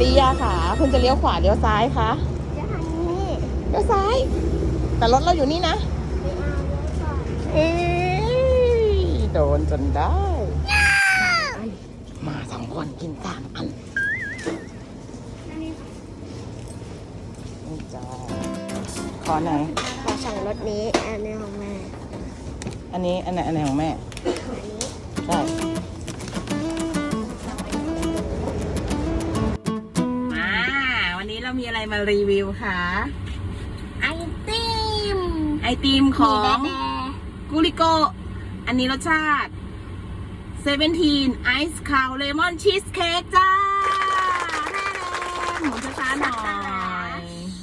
ลียาค่ะคุณจะเลี้ยวขวาเลี้ยวซ้ายคะจะทำนี้เลี้ยวซ้าย แต่รถเราอยู่นี่นะไม่เอาแล้วก่อนเอ้ยโดนจนได้ มาสองคนกินสามอันนั่นนี่นี่จ้าขอไหน ขอสั่งรถนี้อันนี้ของแม่อันนี้อันไหนอันไหนของแม่ อันนี้ มีอะไรมารีวิวคะไอติมไอติมของมีแบกุลิโก อันนี้รสชาติ17 Ice Cow Lemon Cheesecake จ้าแม่แดงหมุนช้าๆหน่อย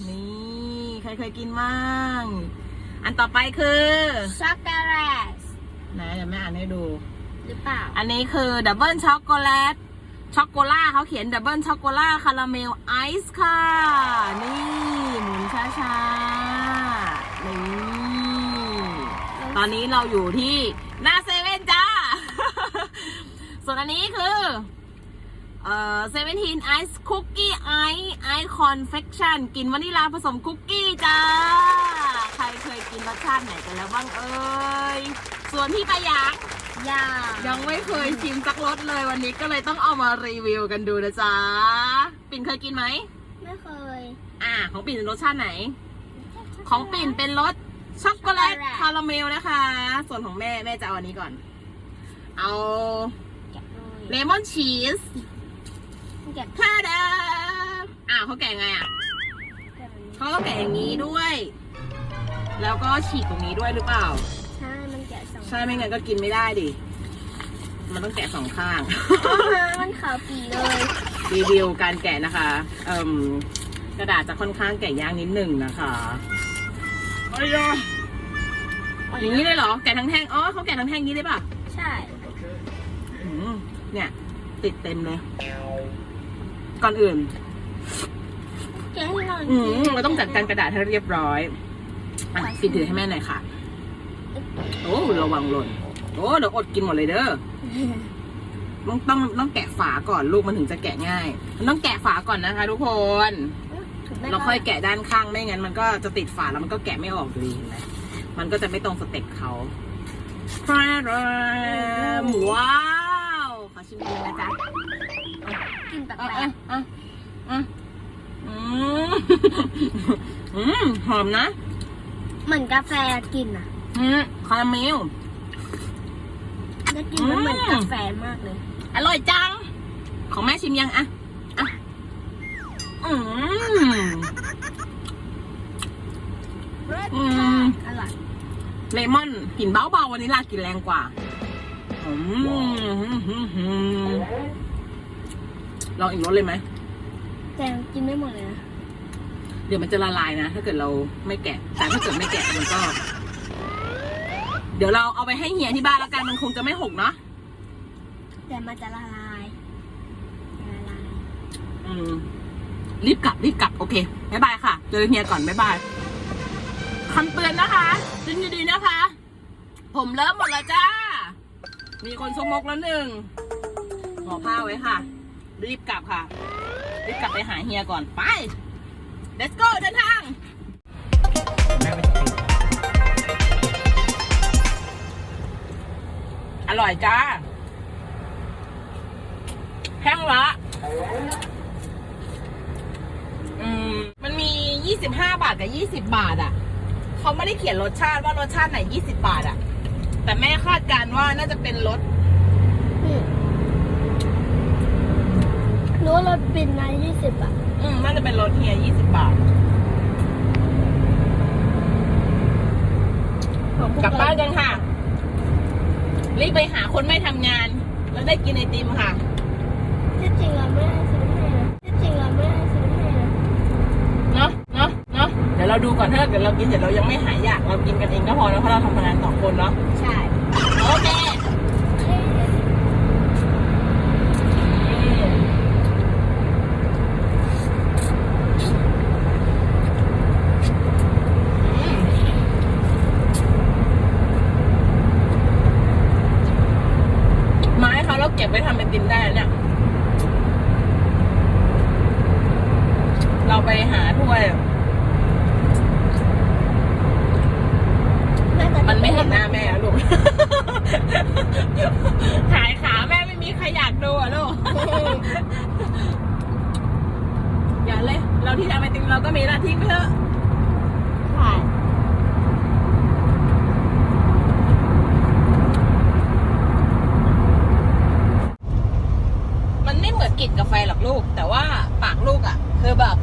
นี่ ใครเคยกินมั่งอันต่อไปคือช็อกโกแลตไหนเดี๋ยวแม่อ่านให้ดู หรือเปล่า อันนี้คือดับเบิลช็อกโกแลต ช็อกโกล่าเขาเขียนดับเบิลช็อกโกล่าคาราเมลไอซ์ค่ะ นี่หมุนช้าๆนี่ตอนนี้เราอยู่ที่หน้าเซเว่นจ้า ส่วนอันนี้คือเอ่อเซเว่นทีนไอซ์คุกกี้ไอไอคอนเฟคชั่นกินวานิลาผสมคุกกี้จ้า ใครเคยกินรสชาติไหนกันแล้วบ้างเอ่ยส่วนพี่ปายาง ยายังไม่เคยชิมสักรสเลยวันนี้ก็เลยต้องเอามารีวิวกันดูนะจ๊ะ ปิ่นเคยกินไหม ไม่เคย อ่า ของปิ่นเป็นรสชาติไหน ของปิ่นเป็นรสช็อกโกแลตคาราเมลนะคะ ส่วนของแม่แม่จะเอาอันนี้ก่อน เอาแกะเลยเลมอนชีสแกะท่าดาอ้าวเขาแกะไงอะแกะแบบนี้เขาต้องแกะอย่างนี้ด้วย แล้วก็ฉีกตรงนี้ด้วยหรือเปล่า ใช่มันแกะสองใช่ไม่งั้นก็กินไม่ได้ดิ มันต้องแกะสองข้าง มันขาวปีเลยรีวิวการแกะนะคะเอ่มกระดาษจะค่อนข้างแกะยากนิดหนึ่งนะคะอ้ยอะอย่างนี้เลยเหรอ แกะทั้งแท่ง อ๋อเขาแกะทั้งแท่งนี้ได้ป่ะใช่ อืมเนี่ย ติดเต็มเลย ก่อนอื่น แกะให้หน่อยอืมเราต้องจัดการกระดาษให้เรียบร้อยอะปิดถือให้แม่หน่อยค่ะ โอ้ระวังหล่นโอ้เดี๋ยวอดกินหมดเลยเด้อต้องต้องต้องแกะฝาก่อนลูกมันถึงจะแกะง่าย มันต้องแกะฝาก่อนนะคะ ทุกคนเราค่อยแกะด้านข้างไม่งั้นมันก็จะติดฝาแล้วมันก็แกะไม่ออกอยู่ดีเห็นไหมมันก็จะไม่ตรงสเต็ปเขาพรามว้าวขอชิมดูนะจ๊ะกินแปลอะกอะอะอะอืมอืมหอมนะๆเหมือนกาแฟกินอะ อืมคาราเมล ได้กินมันเหมือนอืมกาแฟมากเลย อร่อยจัง ของแม่ชิมยังอะอะอืมอืมอร่อยเลมอนกลิ่นเบาๆวันนี้ลากลิ่นแรงกว่าอืมลองอีกรสเลยไหม แต่กินไม่หมดเลยนะ เดี๋ยวมันจะละลายนะ ถ้าเกิดเราไม่แกะ แต่ถ้าเกิดไม่แกะมันก็ เดี๋ยวเราเอาไปให้เฮียที่บ้านแล้วกันมันคงจะไม่หกเนาะแต่มันจะละลายละลายอืมรีบกลับรีบกลับโอเคบายบายค่ะ เจอเฮียก่อนบายบายคำเตือนนะคะดึงดีๆนะคะ ผมเริ่มหมดแล้วจ้า มีคนชกมกแล้วหนึ่งห่อผ้าไว้ค่ะ รีบกลับค่ะ รีบกลับไปหาเฮียก่อนไป let's go เดิน อร่อยจ้าแห้งละอืมมันมี25บาทกับ20บาทอะ่ะ เขาไม่ได้เขียนรสชาติว่ารสชาติไหน20บาทอะ่ะ แต่แม่คาดการณ์ว่าน่าจะเป็นรสอืมรู้ว่ารถบินนะยี่สิบอะ อืมน่าจะเป็นรสเฮีย20บาทของพวกลับบ้านเรกันค่ะ รีบไปหาคนไม่ทำงาน แล้วได้กินไอติมค่ะที่จริงเราไม่ได้ซื้อให้นะที่จริงเราไม่ได้ซื้อให้นะเนาะเนาะเนาะเดี๋ยวเราดูก่อนถ้าเกิดเรากินเสร็จเรายังไม่หายอยากเรากินกันเองก็พอแล้วเพราะเราทำงานสองคนเนาะใช่ โอเคไม้เขาเราเก็บไว้ทำเป็นติมได้เนี่ย อย่าเลย เราที่ทำไอติมเรา ก็มีหน้าที่ไปเถอะใช่มันไม่เหมือนกลิ่นกาแฟหรอกลูก แต่ว่าปากลูกอะ คือแบบ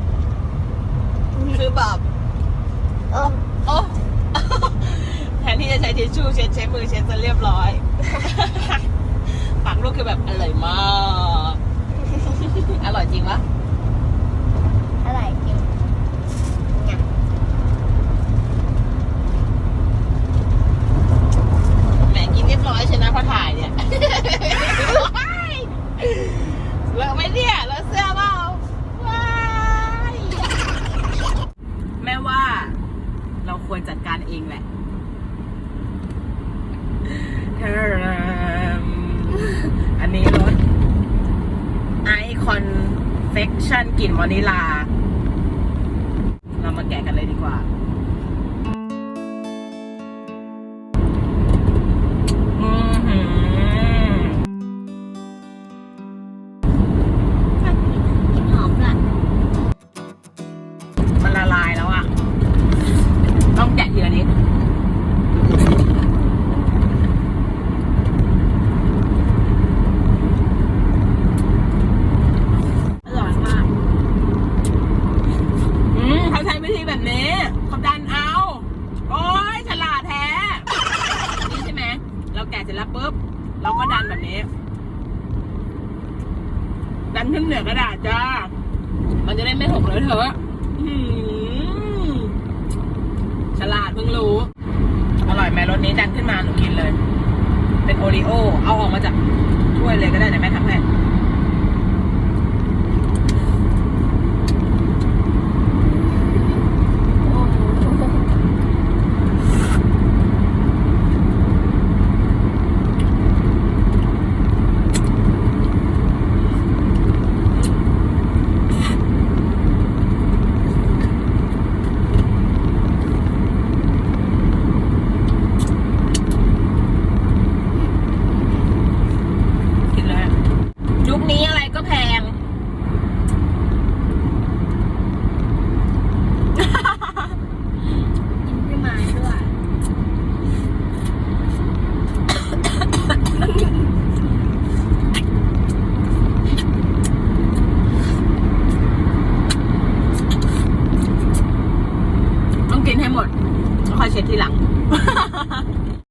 คือแบบโอ้โอ้แทนที่จะใช้ทิชชู่เช็ดใช้มือเช็ดจนเรียบร้อย ปากลูกคือแบบอร่อยมาก อร่อยจริงปะ อะไรจริงเนี่ย แหมกินเรียบร้อยใช่นะพอถ่ายเนี่ย เลอะไหมเนี่ยเลอะเสื้อเปล่าว้ายแม่ว่า เราควรจัด การเองแหละอันนี้รสไอคอนเฟคชั่นกลิ่นวานิลา เรามาแกะกันเลยดีกว่า เราก็ดันแบบนี้ ดันขึ้นเหนือกระดาษจ้า มันจะได้ไม่หกเลยเถอะฉลาดเพิ่งรู้ อร่อยไหมรสนี้ดันขึ้นมาหนูกินเลย เป็นโอรีโอ เอาออกมาจากถ้วยเลยก็ได้นะแม่ทำให้